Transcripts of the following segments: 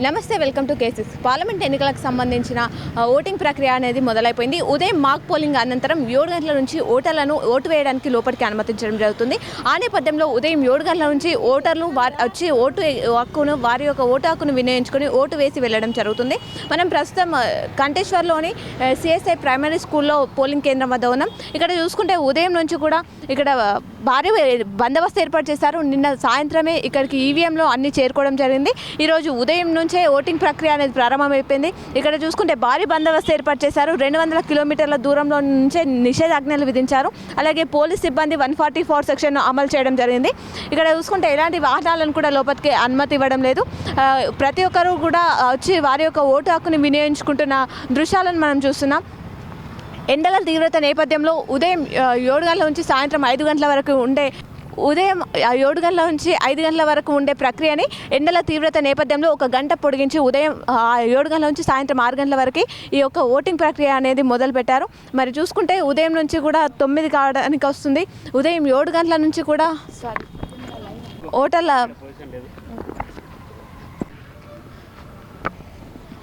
నమస్తే welcome to cases. Parliament ఎన్నికలకు సంబంధించిన ఓటింగ్ ప్రక్రియ అనేది మొదలైపోయింది. ఉదయం మాక్ పోలింగ్ అనంతరం ఏడు గంటల నుంచి ఓటర్లను ఓటు వేయడానికి లోపలికి అనుమతించడం జరుగుతుంది. ఆ నేపథ్యంలో ఉదయం ఏడు గంటల నుంచి ఓటర్లు వారి వచ్చి ఓటు హక్కును వారి యొక్క ఓటు హక్కును వినియోగించుకొని ఓటు వేసి వెళ్ళడం జరుగుతుంది. మనం ప్రస్తుతం కంటేశ్వర్లోని సిఎస్ఐ ప్రైమరీ స్కూల్లో పోలింగ్ కేంద్రం వద్ద ఉన్నాం. ఇక్కడ చూసుకుంటే ఉదయం నుంచి కూడా ఇక్కడ భారీ బందోబస్తు ఏర్పాటు చేశారు. నిన్న సాయంత్రమే ఇక్కడికి ఈవీఎంలో అన్ని చేరుకోవడం జరిగింది. ఈరోజు ఉదయం నుంచే ఓటింగ్ ప్రక్రియ అనేది ప్రారంభమైపోయింది. ఇక్కడ చూసుకుంటే భారీ బందోబస్తు ఏర్పాటు చేశారు. రెండు వందల కిలోమీటర్ల దూరంలో నుంచే నిషేధాజ్ఞలు విధించారు. అలాగే పోలీస్ సిబ్బంది వన్ ఫార్టీ ఫోర్ సెక్షన్ అమలు చేయడం జరిగింది. ఇక్కడ చూసుకుంటే ఎలాంటి వాహనాలను కూడా లోపలికి అనుమతి ఇవ్వడం లేదు. ప్రతి ఒక్కరూ కూడా వచ్చి వారి యొక్క ఓటు హక్కుని వినియోగించుకుంటున్న దృశ్యాలను మనం చూస్తున్నాం. ఎండల తీవ్రత నేపథ్యంలో ఉదయం ఏడు గంటల నుంచి సాయంత్రం ఐదు గంటల వరకు ఉండే ఉదయం ఏడు గంటల నుంచి ఐదు గంటల వరకు ఉండే ప్రక్రియని ఎండల తీవ్రత నేపథ్యంలో ఒక గంట పొడిగించి ఉదయం ఏడు గంటల నుంచి సాయంత్రం ఆరు గంటల వరకు ఈ యొక్క ఓటింగ్ ప్రక్రియ అనేది మొదలు పెట్టారు మరి చూసుకుంటే ఉదయం నుంచి కూడా తొమ్మిది కావడానికి వస్తుంది. ఉదయం ఏడు గంటల నుంచి కూడా సారీ ఓటర్ల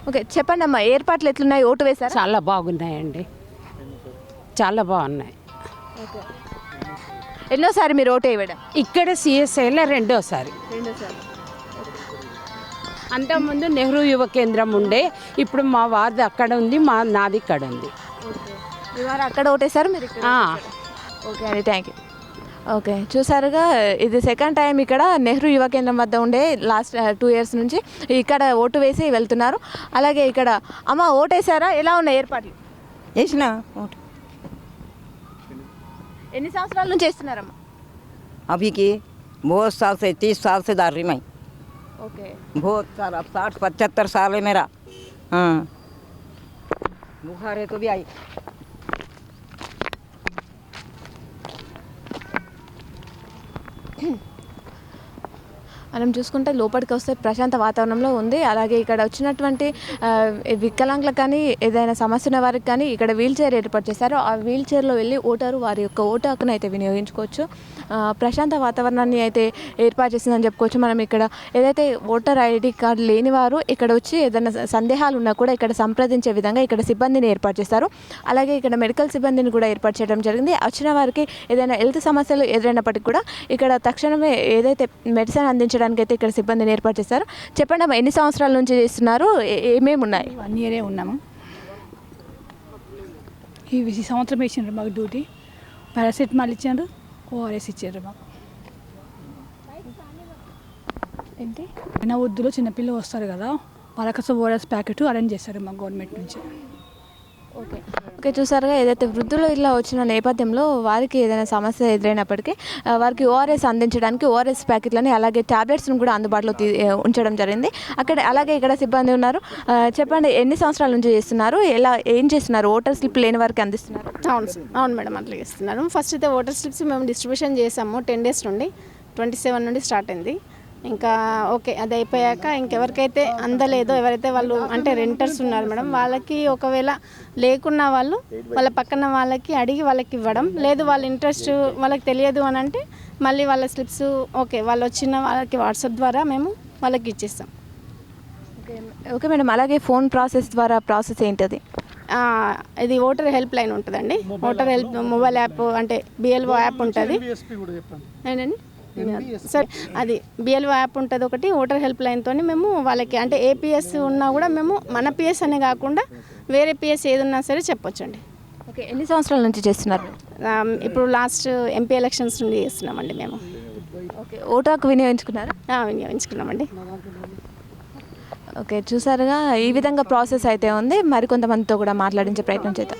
ఓకే చెప్పండి అమ్మా ఏర్పాట్లు ఎట్లున్నాయి? ఓటు వేశారు? చాలా బాగున్నాయండి. చాలా బాగున్నాయి. ఎన్నోసారి మీరు ఓటు వేయడం ఇక్కడ సిఎస్ఐలో రెండోసారి. రెండోసారి. అంతకుముందు నెహ్రూ యువ కేంద్రం ఉండే ఇప్పుడు మా వారిది అక్కడ ఉంది మా నాది ఇక్కడ ఉంది. మీ వారు అక్కడ ఓటేశారు మీరు ఇక్కడ ఆ, ఓకే అండి థ్యాంక్ యూ ఓకే చూసారుగా ఇది సెకండ్ టైం ఇక్కడ నెహ్రూ యువ కేంద్రం వద్ద ఉండే లాస్ట్ టూ ఇయర్స్ నుంచి ఇక్కడ ఓటు వేసి వెళ్తున్నారు. అలాగే ఇక్కడ అమ్మ ఓటేసారా ఎలా ఉన్నాయి ఏర్పాట్లు? వేసిన ఓటు. ఎన్ని సంవత్సరాల నుంచి వేస్తున్నారమ్మా अभी की बहुत साल से तीस साल से दार रही मैं ఓకే बहुत साल अब साठ पचहत्तर साल है मेरा हाँ बुखार है तो भी आई మనం చూసుకుంటే లోపలికి వస్తే ప్రశాంత వాతావరణంలో ఉంది. అలాగే ఇక్కడ వచ్చినటువంటి వికలాంగులకు కానీ ఏదైనా సమస్య ఉన్న వారికి కానీ ఇక్కడ వీల్ చైర్ ఏర్పాటు చేశారు. ఆ వీల్ చైర్లో వెళ్ళి ఓటరు వారి యొక్క ఓటు హక్కును అయితే వినియోగించుకోవచ్చు. ప్రశాంత వాతావరణాన్ని అయితే ఏర్పాటు చేసిందని చెప్పుకోవచ్చు. మనం ఇక్కడ ఏదైతే ఓటర్ ఐడి కార్డు లేని వారు ఇక్కడ వచ్చి ఏదైనా సందేహాలు ఉన్నా కూడా ఇక్కడ సంప్రదించే విధంగా ఇక్కడ సిబ్బందిని ఏర్పాటు చేస్తారు. అలాగే ఇక్కడ మెడికల్ సిబ్బందిని కూడా ఏర్పాటు చేయడం జరిగింది. వచ్చిన వారికి ఏదైనా హెల్త్ సమస్యలు ఎదురైనప్పటికీ కూడా ఇక్కడ తక్షణమే ఏదైతే మెడిసిన్ అందించడానికి అయితే ఇక్కడ సిబ్బందిని ఏర్పాటు చేశారు. చెప్పండి అమ్మా ఎన్ని సంవత్సరాల నుంచి చేస్తున్నారు? ఏమేమి ఉన్నాయి? వన్ ఇయరే ఉన్నాము. ఈ సంవత్సరం వేసిండ్రు మాకు డ్యూటీ. పారాసిటమాల్ ఇచ్చారు ఓఆర్ఎస్ ఇచ్చారు మాకు. ఏంటి? అయినా వద్దులో చిన్నపిల్లలు వస్తారు కదా వాళ్ళ కోసం ఓఆర్ఎస్ ప్యాకెట్ అరేంజ్ చేస్తారు మాకు గవర్నమెంట్ నుంచి. ఓకే. ఓకే చూసారుగా ఏదైతే వృద్ధులు ఇలా వచ్చిన నేపథ్యంలో వారికి ఏదైనా సమస్య ఎదురైనప్పటికీ వారికి ఓఆర్ఎస్ అందించడానికి ఓఆర్ఎస్ ప్యాకెట్లని అలాగే ట్యాబ్లెట్స్ని కూడా అందుబాటులో తీ ఉంచడం జరిగింది. అక్కడ అలాగే ఇక్కడ సిబ్బంది ఉన్నారు. చెప్పండి ఎన్ని సంవత్సరాల నుంచి చేస్తున్నారు? ఎలా ఏం చేస్తున్నారు? ఓటర్ స్లిప్ లేని వారికి అందిస్తున్నారు. అవును సార్. అవును మేడం అట్లా చేస్తున్నారు. ఫస్ట్ అయితే ఓటర్ స్లిప్స్ మేము డిస్ట్రిబ్యూషన్ చేసాము టెన్ డేస్ నుండి ట్వంటీ సెవెన్ నుండి స్టార్ట్ అయింది. ఇంకా ఓకే అది అయిపోయాక ఇంకెవరికైతే అందలేదో ఎవరైతే వాళ్ళు అంటే రెంటర్స్ ఉన్నారు మేడం వాళ్ళకి ఒకవేళ లేకున్న వాళ్ళు వాళ్ళ పక్కన వాళ్ళకి అడిగి వాళ్ళకి ఇవ్వడం. లేదు వాళ్ళ ఇంట్రెస్ట్ వాళ్ళకి తెలియదు అని అంటే మళ్ళీ వాళ్ళ స్లిప్స్ ఓకే వాళ్ళు వచ్చిన వాళ్ళకి వాట్సాప్ ద్వారా మేము వాళ్ళకి ఇచ్చేస్తాం. ఓకే ఓకే మేడం అలాగే ఫోన్ ప్రాసెస్ ద్వారా ప్రాసెస్ ఏంటది? ఆ, ఇది ఓటర్ హెల్ప్ లైన్ ఉంటుందండి. ఓటర్ హెల్ప్ మొబైల్ యాప్ అంటే బిఎల్ఓ యాప్ ఉంటుంది. ఏంటండి? సార్ అది బిఎల్ఓ యాప్ ఉంటుంది ఒకటి ఓటర్ హెల్ప్ లైన్తో మేము వాళ్ళకి అంటే ఏపీఎస్ ఉన్నా కూడా మేము మన పిఎస్ అనే కాకుండా వేరే పిఎస్ ఏది ఉన్నా సరే చెప్పొచ్చండి. ఓకే ఎన్ని సంవత్సరాల నుంచి చేస్తున్నారు? ఆ, ఇప్పుడు లాస్ట్ ఎంపీ ఎలక్షన్స్ నుండి చేస్తున్నామండి మేము. ఓకే ఓటు హక్కు వినియోగించుకున్నారు? ఆ, వినియోగించుకున్నామండి. ఓకే చూసారుగా ఈ విధంగా ప్రాసెస్ అయితే ఉంది. మరికొంతమందితో కూడా మాట్లాడించే ప్రయత్నం చేద్దాం.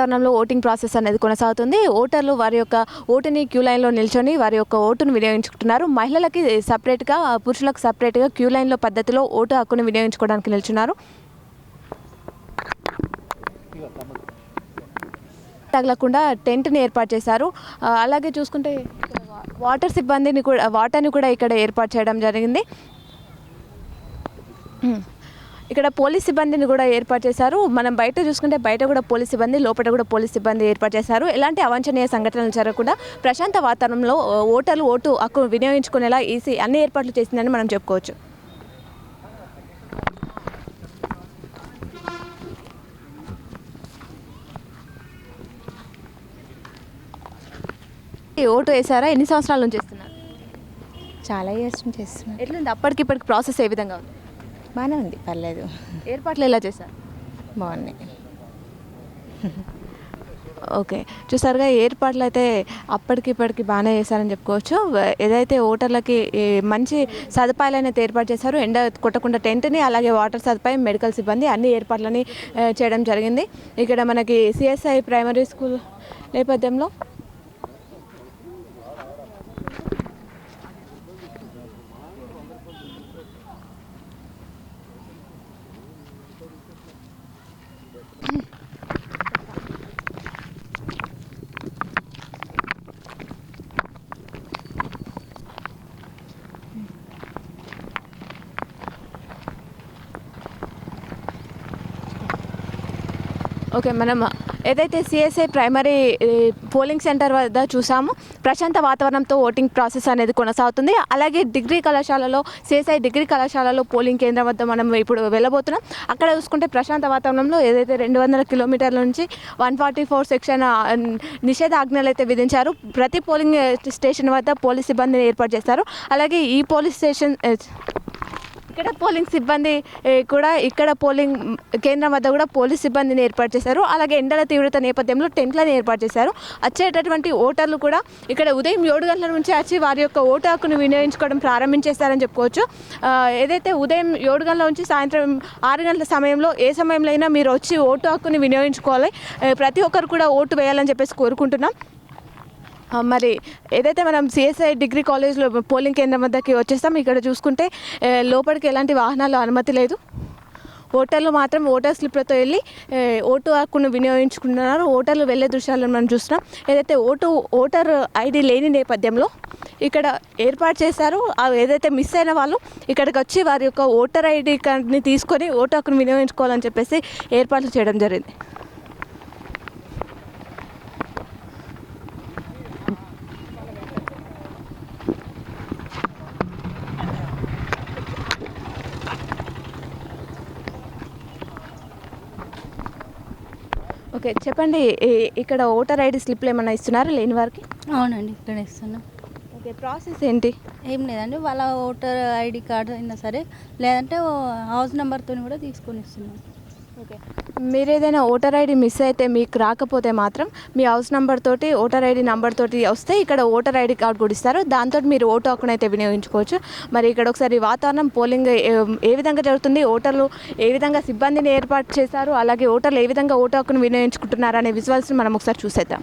వాతావరణంలో ఓటింగ్ ప్రాసెస్ అనేది కొనసాగుతుంది. ఓటర్లు వారి యొక్క ఓటుని క్యూ లైన్లో నిల్చొని వారి యొక్క ఓటును వినియోగించుకుంటున్నారు. మహిళలకి సపరేట్గా పురుషులకు సపరేట్గా క్యూ లైన్లో పద్ధతిలో ఓటు హక్కును వినియోగించుకోవడానికి నిల్చున్నారు. తగలకుండా టెంట్ని ఏర్పాటు చేశారు. అలాగే చూసుకుంటే వాటర్ సిబ్బందిని కూడా వాటర్ని కూడా ఇక్కడ ఏర్పాటు చేయడం జరిగింది. ఇక్కడ పోలీస్ సిబ్బందిని కూడా ఏర్పాటు చేశారు. మనం బయట చూసుకుంటే బయట కూడా పోలీస్ సిబ్బంది లోపల కూడా పోలీస్ సిబ్బంది ఏర్పాటు చేశారు. ఎలాంటి అవాంఛనీయ సంఘటనలు జరగకుండా ప్రశాంత వాతావరణంలో ఓటర్లు ఓటు హక్కు వినియోగించుకునేలా ఈసీ అన్ని ఏర్పాట్లు చేసిందని మనం చెప్పుకోవచ్చు. ఓటు వేసారా ఎన్ని సంవత్సరాల నుంచి చేస్తున్నారు? చాలా ఇయర్స్ నుంచి చేస్తున్నాను ఎట్లుంది? అప్పటికి ఇప్పటికి ప్రాసెస్ ఏ విధంగా ఉంది? బాగానే ఉంది పర్లేదు. ఏర్పాట్లు ఎలా చేశారు? బాగున్నాయి. ఓకే. చూసారుగా ఏర్పాట్లు అయితే అప్పటికి ఇప్పటికి బాగానే చేశారని చెప్పుకోవచ్చు. ఏదైతే ఓటర్లకి మంచి సదుపాయాలను అయితే ఏర్పాటు చేశారు ఎండ కొట్టకుండా టెంట్ని అలాగే వాటర్ సదుపాయం మెడికల్ సిబ్బంది అన్ని ఏర్పాట్లని చేయడం జరిగింది. ఇక్కడ మనకి సిఎస్ఐ ప్రైమరీ స్కూల్ నేపథ్యంలో ఓకే మనం ఏదైతే సిఎస్ఐ ప్రైమరీ పోలింగ్ సెంటర్ వద్ద చూసామో ప్రశాంత వాతావరణంతో ఓటింగ్ ప్రాసెస్ అనేది కొనసాగుతుంది. అలాగే డిగ్రీ కళాశాలలో సిఎస్ఐ డిగ్రీ కళాశాలలో పోలింగ్ కేంద్రం వద్ద మనం ఇప్పుడు వెళ్ళబోతున్నాం. అక్కడ చూసుకుంటే ప్రశాంత వాతావరణంలో ఏదైతే రెండు వందల కిలోమీటర్ల నుంచి వన్ ఫార్టీ ఫోర్ సెక్షన్ నిషేధాజ్ఞలు అయితే విధించారు ప్రతి పోలింగ్ స్టేషన్ వద్ద పోలీస్ సిబ్బందిని ఏర్పాటు చేస్తారు. అలాగే ఈ పోలీస్ స్టేషన్ ఇక్కడ పోలింగ్ సిబ్బంది కూడా ఇక్కడ పోలింగ్ కేంద్రం వద్ద కూడా పోలీస్ సిబ్బందిని ఏర్పాటు చేశారు. అలాగే ఎండల తీవ్రత నేపథ్యంలో టెంట్లను ఏర్పాటు చేశారు. వచ్చేటటువంటి ఓటర్లు కూడా ఇక్కడ ఉదయం ఏడు గంటల నుంచి వచ్చి వారి యొక్క ఓటు హక్కును వినియోగించుకోవడం ప్రారంభించేస్తారని చెప్పుకోవచ్చు. ఏదైతే ఉదయం ఏడు గంటల నుంచి సాయంత్రం ఆరు గంటల సమయంలో ఏ సమయంలో అయినా మీరు వచ్చి ఓటు హక్కుని వినియోగించుకోవాలి. ప్రతి ఒక్కరు కూడా ఓటు వేయాలని చెప్పేసి కోరుకుంటున్నాం. మరి ఏదైతే మనం సిఎస్ఐ డిగ్రీ కాలేజ్లో పోలింగ్ కేంద్రం వద్దకి వచ్చేస్తాం ఇక్కడ చూసుకుంటే లోపలికి ఎలాంటి వాహనాలు అనుమతి లేదు. ఓటర్లు మాత్రం ఓటర్ స్లిప్లతో వెళ్ళి ఓటు హక్కును వినియోగించుకుంటున్నారు. ఓటర్లు వెళ్ళే దృశ్యాలను మనం చూస్తున్నాం. ఏదైతే ఓటు ఓటర్ ఐడి లేని నేపథ్యంలో ఇక్కడ ఏర్పాటు చేశారు ఏదైతే మిస్ అయిన వాళ్ళు ఇక్కడికి వచ్చి వారి యొక్క ఓటర్ ఐడి కార్డ్ని తీసుకొని ఓటు హక్కును వినియోగించుకోవాలని చెప్పేసి ఏర్పాట్లు చేయడం జరిగింది. ఓకే చెప్పండి ఇక్కడ ఓటర్ ఐడి స్లిప్లు ఏమైనా ఇస్తున్నారా లేని వారికి? అవునండి ఇక్కడ ఇస్తున్నాం. ఓకే ప్రాసెస్ ఏంటి? ఏం లేదండి వాళ్ళ ఓటర్ ఐడి కార్డు అయినా సరే లేదంటే హౌస్ నెంబర్తో కూడా తీసుకొని ఇస్తున్నాం. ఓకే. మీరు ఏదైనా ఓటర్ ఐడి మిస్ అయితే మీకు రాకపోతే మాత్రం మీ హౌస్ నెంబర్ తోటి ఓటర్ ఐడి నెంబర్ తోటి వస్తే ఇక్కడ ఓటర్ ఐడి కార్డు కూడా ఇస్తారు. దాంతో మీరు ఓటు హక్కును అయితే వినియోగించుకోవచ్చు. మరి ఇక్కడ ఒకసారి వాతావరణం పోలింగ్ ఏ- ఏ విధంగా జరుగుతుంది ఓటర్లు ఏ విధంగా సిబ్బందిని ఏర్పాటు చేశారు అలాగే ఓటర్లు ఏ విధంగా ఓటు హక్కును వినియోగించుకుంటున్నారు అనే విజువల్స్ని మనం ఒకసారి చూసేద్దాం.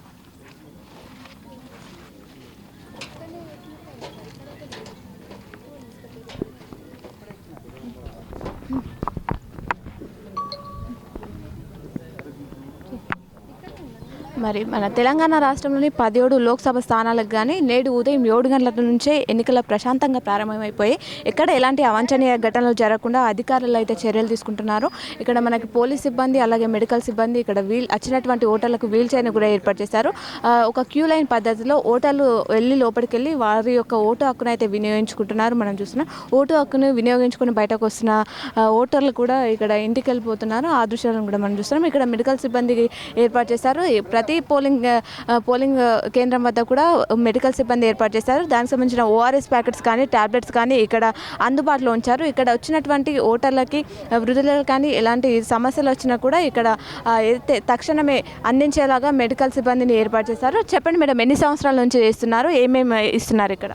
మరి మన తెలంగాణ రాష్ట్రంలోని పదిహేడు లోక్సభ స్థానాలకు కానీ నేడు ఉదయం ఏడు గంటల నుంచే ఎన్నికల ప్రశాంతంగా ప్రారంభమైపోయి ఎక్కడ ఎలాంటి అవాంఛనీయ ఘటనలు జరగకుండా అధికారులు అయితే చర్యలు తీసుకుంటున్నారు. ఇక్కడ మనకి పోలీస్ సిబ్బంది అలాగే మెడికల్ సిబ్బంది ఇక్కడ వీల్ వచ్చినటువంటి ఓటర్లకు వీల్ చైర్ను కూడా ఏర్పాటు చేశారు. ఒక క్యూ లైన్ పద్ధతిలో ఓటర్లు వెళ్ళి లోపలికి వెళ్ళి వారి యొక్క ఓటు హక్కును అయితే వినియోగించుకుంటున్నారు. మనం చూస్తున్నాం ఓటు హక్కును వినియోగించుకుని బయటకు వస్తున్న ఓటర్లు కూడా ఇక్కడ ఇంటికి వెళ్ళిపోతున్నారు. ఆ దృశ్యాలను కూడా మనం చూస్తున్నాం. ఇక్కడ మెడికల్ సిబ్బందికి ఏర్పాటు చేశారు. ప్రతి ప్రతి పోలింగ్ పోలింగ్ కేంద్రం వద్ద కూడా మెడికల్ సిబ్బంది ఏర్పాటు చేశారు. దానికి సంబంధించిన ఓఆర్ఎస్ ప్యాకెట్స్ కానీ టాబ్లెట్స్ కానీ ఇక్కడ అందుబాటులో ఉంచారు. ఇక్కడ వచ్చినటువంటి ఓటర్లకి వృద్ధులకు కానీ ఎలాంటి సమస్యలు వచ్చినా కూడా ఇక్కడ తక్షణమే అందించేలాగా మెడికల్ సిబ్బందిని ఏర్పాటు చేశారు. చెప్పండి మేడం ఎన్ని సంవత్సరాల నుంచి చేస్తున్నారు? ఏమేమి ఇస్తున్నారు ఇక్కడ?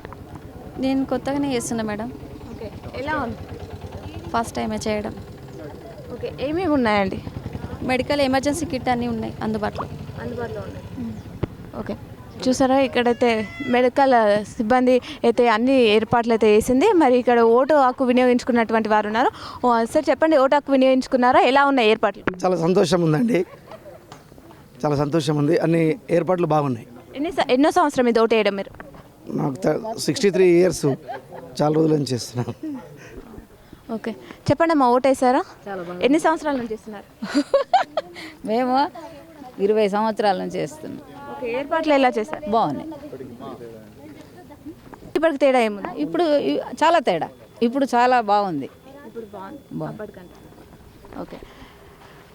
నేను కొత్తగానే చేస్తున్నా మేడం. ఓకే. ఎలా ఉంది? ఫస్ట్ టైమే చేయడం. ఓకే. ఏమేమి ఉన్నాయండి? మెడికల్ ఎమర్జెన్సీ కిట్ అన్నీ ఉన్నాయి అందుబాటులో. అందుబాటులో ఉన్నాయి. ఓకే. చూసారా ఇక్కడైతే మెడికల్ సిబ్బంది అయితే అన్ని ఏర్పాట్లు అయితే వేసింది మరి ఇక్కడ ఓటు హక్కు వినియోగించుకున్నటువంటి వారు ఉన్నారు. సార్ చెప్పండి ఓటు హక్కు వినియోగించుకున్నారా? ఎలా ఉన్నాయి ఏర్పాట్లు? చాలా సంతోషం ఉందండి చాలా సంతోషం ఉంది అన్ని ఏర్పాట్లు బాగున్నాయి. ఎన్ని ఎన్నో సంవత్సరం ఇది ఓటు వేయడం మీరు? నాకు సిక్స్టీ త్రీ ఇయర్స్ చాలా రోజుల నుంచి చేస్తున్నాను ఓకే. చెప్పండి అమ్మా ఓటు వేసారా ఎన్ని సంవత్సరాల నుంచి చేస్తున్నారు? మేము ఇరవై సంవత్సరాల నుంచి చేస్తున్నాం. ఓకే ఏర్పాట్లు ఎలా చేశారు? బాగున్నాయి. ఇప్పటికి తేడా ఏముంది? ఇప్పుడు చాలా తేడా. ఇప్పుడు చాలా బాగుంది. ఇప్పుడు ఓకే.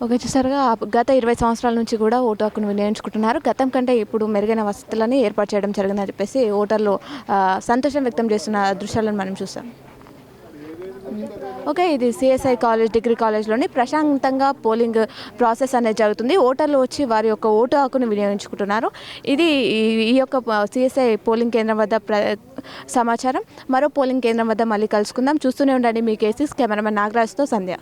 ఓకే చూసారుగా గత ఇరవై సంవత్సరాల నుంచి కూడా ఓటు హక్కును వినియోగించుకుంటున్నారు. గతం కంటే ఇప్పుడు మెరుగైన వసతులని ఏర్పాటు చేయడం జరిగిందని చెప్పేసి ఓటర్లు సంతోషం వ్యక్తం చేస్తున్న దృశ్యాలను మనం చూస్తాం ఓకే ఇది సిఎస్ఐ కాలేజ్ డిగ్రీ కాలేజ్లోని ప్రశాంతంగా పోలింగ్ ప్రాసెస్ అనేది జరుగుతుంది. ఓటర్లు వచ్చి వారి యొక్క ఓటు హక్కును వినియోగించుకుంటున్నారు. ఇది ఈ- ఈ యొక్క సిఎస్ఐ పోలింగ్ కేంద్రం వద్ద ప్ర సమాచారం. మరో పోలింగ్ కేంద్రం వద్ద మళ్ళీ కలుసుకుందాం. చూస్తూనే ఉండండి మీ కేసీస్. కెమెరామెన్ నాగరాజ్తో సంధ్య.